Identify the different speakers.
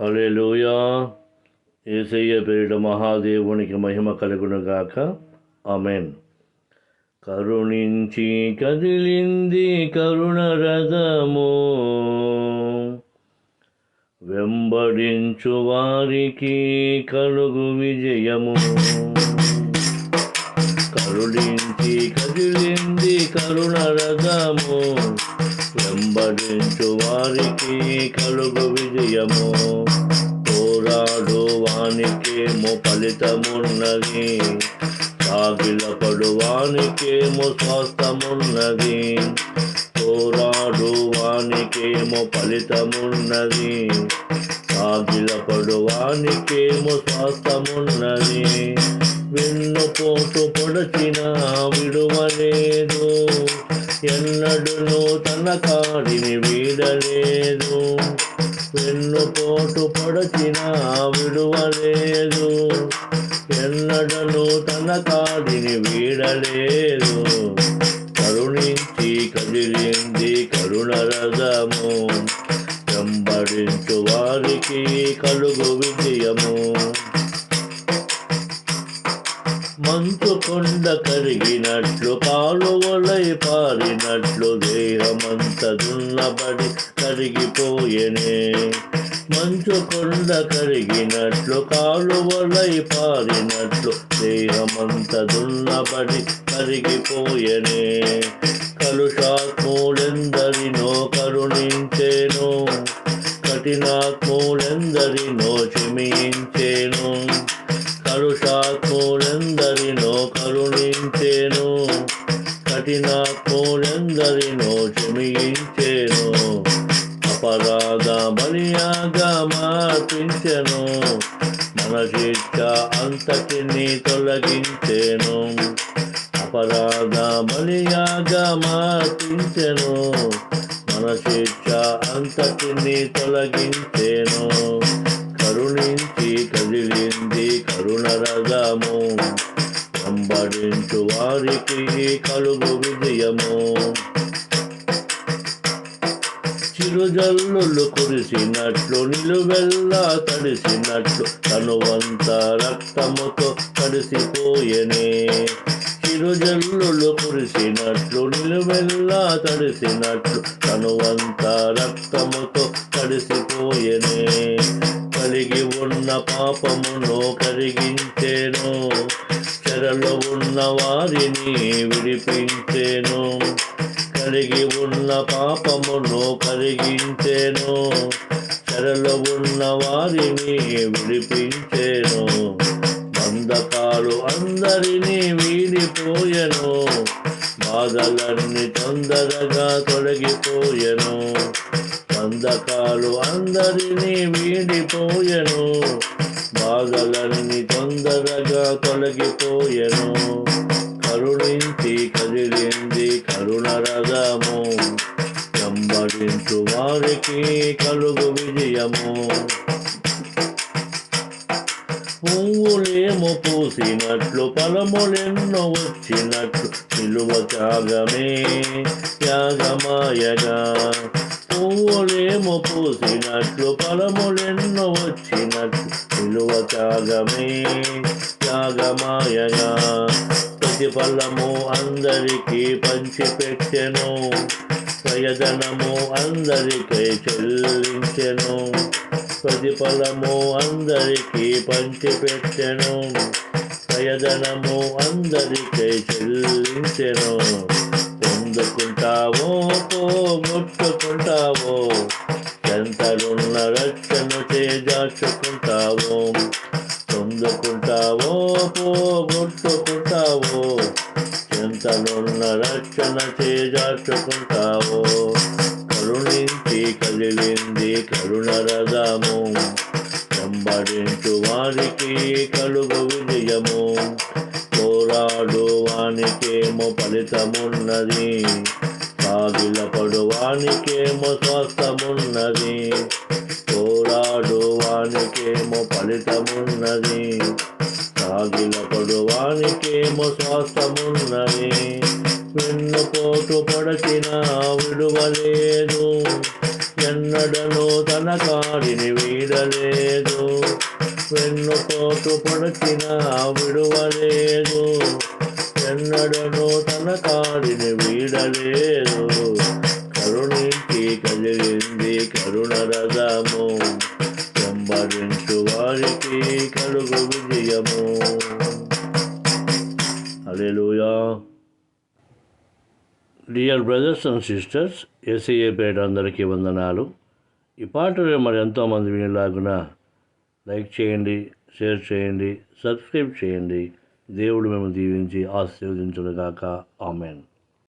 Speaker 1: Hallelujah ఏసయ్య పేరిట మహాదేవునికి మహిమ కలుగునుగాక. Amen. కరుణించి కదిలింది కరుణ రథము. వెంబడించు వారికి కలుగు విజయము. కరుణించి కదిలింది కరుణ రథము వారికి కలుగు విజయము. పోరాడు వానికేమో ఫలితమున్నది. సాగిలపడు వానికేమో స్వాస్థమున్నది. పోరాడు వానికేమో ఫలితమున్నది. సాగిలపడు వానికేమో స్వాస్థమున్నది. విన్ను పోటు పొడచిన విడువలేదు. ఎన్నడును తన కాడిని వీడలేదు. వెన్నుపోటు పొడచిన విడువలేదు. ఎన్నడను తన కాడిని వీడలేదు. కరుణించి కదిలింది కరుణ రథము. వెంబడించు వారికి కలుగు విజయము. మంచు కొండ కరిగినట్లు కాలువలై పారినట్లు దేహమంత దున్నబడి కరిగిపోయెనే. మంచు కొండ కరిగినట్లు కాలువలై పారినట్లు దేహమంత దున్నబడి కరిగిపోయెనే. కలుషాత్ములెందరినో కరుణించేను కఠినాత్ములెందరినో క్షమించేను. కలుషాత్ములెందరినో కరుణించేను కఠినాత్ములెందరినో క్షమించేను అపరాధ బలియాగా మార్పించెను మన శిక్ష అంతటిని తొలగించేను అపరాధ బలియాగా మార్పించెను మన శిక్ష అంతటిని తొలగించేను. కరుణించి కదిలింది కరుణ రథము వెంబడించు వారికి కలుగు విజయము. చిరుజల్లులు కురిసినట్లు నిలువెల్లా తడిసినట్లు తనువంత రక్తముతో తడిసిపోయెనే. చిరుజల్లులు కురిసినట్లు నిలువెల్లా తడిసినట్లు తనువంత రక్తముతో తడిసిపోయెనే. కలిగి ఉన్న పాపమును కరిగించేను. చెరలో ఉన్న వారిని విడిపించేను. కలిగి ఉన్న పాపమును కరిగించేను. చెరలో ఉన్న వారిని విడిపించేను. బంధకాలు అందరినీ వీడిపోయెను. బాధలన్నీ తొందరగా తొలగిపోయెను. బంధకాలు అందరినీ వీడిపోయెను. బాధలన్నీ తొందరగా తొలగిపోయెను. కరుణించి కదిలింది కరుణ రథము. వెంబడించు వారికి కలుగు విజయము. పువ్వులేమో పూసినట్లు ఫలములెన్నో వచ్చినట్లు. నిలువ త్యాగమే త్యాగమాయగా. పువ్వులేమో పూసినట్లు ఫలములెన్నో వచ్చినట్లు. నిలువ త్యాగమే త్యాగమాయగా. ప్రతిఫలము అందరికీ పంచిపెట్టెను. ప్రయోజనము అందరికీ చెల్లించెను. ప్రతిఫలము అందరికీ పంచిపెట్టెను. ప్రయోజనము అందరికీ చెల్లించెను. పొందుకుంటావో పోగొట్టుకుంటావో ఎంతలున్న రక్షను చేజాచుకుంటావో పొందుకుంటావో పోగొట్టుకుంటావో ఎంతలున్న రక్షణ చేజాచుకుంటావో కరుణించి కదిలింది కరుణ రథము వెంబడించు వారికి కలుగు విజయము. పోరాడు వానికేమో ఫలితమున్నది. సాగిలపడు వానికేమో స్వస్థమున్నది. పోరాడు వానికేమో ఫలితమున్నది. సాగిలపడు వానికేమో స్వాస్థమున్నది. వెన్నుపోటు పడచిన విడువలేదు ఎన్నడను తన కాడిని వీడలేదు. వెన్ను పోటు పడచిన విడువలేదు ఎన్నడను తన కాడిని వీడలేదు. కరుణించి కదిలింది కరుణ రథము సంబరించు వారికి కలుగు విజయము. Hallelujah dear brothers and sisters ACA పేట అందరికీ వందనాలు. ఈ పాటలు మరి ఎంతోమంది వినేలాగున లైక్ చేయండి షేర్ చేయండి సబ్స్క్రైబ్ చేయండి. దేవుడు మేము దీవించి కాక ఆమెన్.